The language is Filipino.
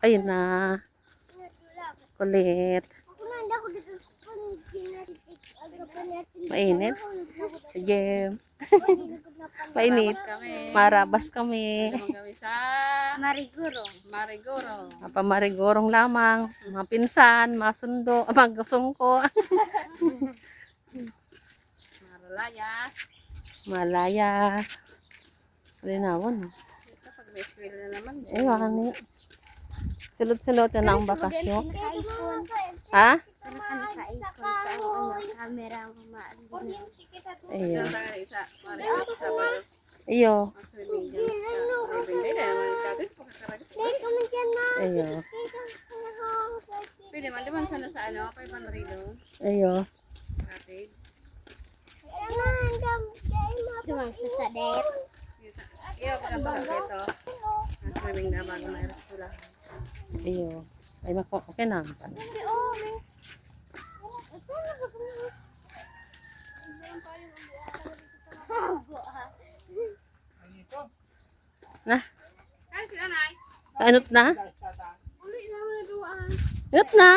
Ayun na. Kulit. Mainit. Sige. Mainit. Kami. Marabas kami. Naman kami sa Mariguro. Marigoro. Pamarigorong lamang. Mga pinsan, mga sundo, mga sungko. Maralayas. Malayas. Linawan. Kapag may eskwela na naman. Eh, wani. Sulot-sulot na ang bakasyon. Ha? Ano ano. Iyo. Iyo. Na naman. Iyo. Pwede man. Di man sana sa ano. Kay Panrido. Iyo. Cottage. Tumang sa sadet. Iyo, pagkakaragis dito. Ang swimming na bago may eskwela. Iyo. Ay, mako. Okay na. Na? Si Anay. Anot na? Na. Anot na?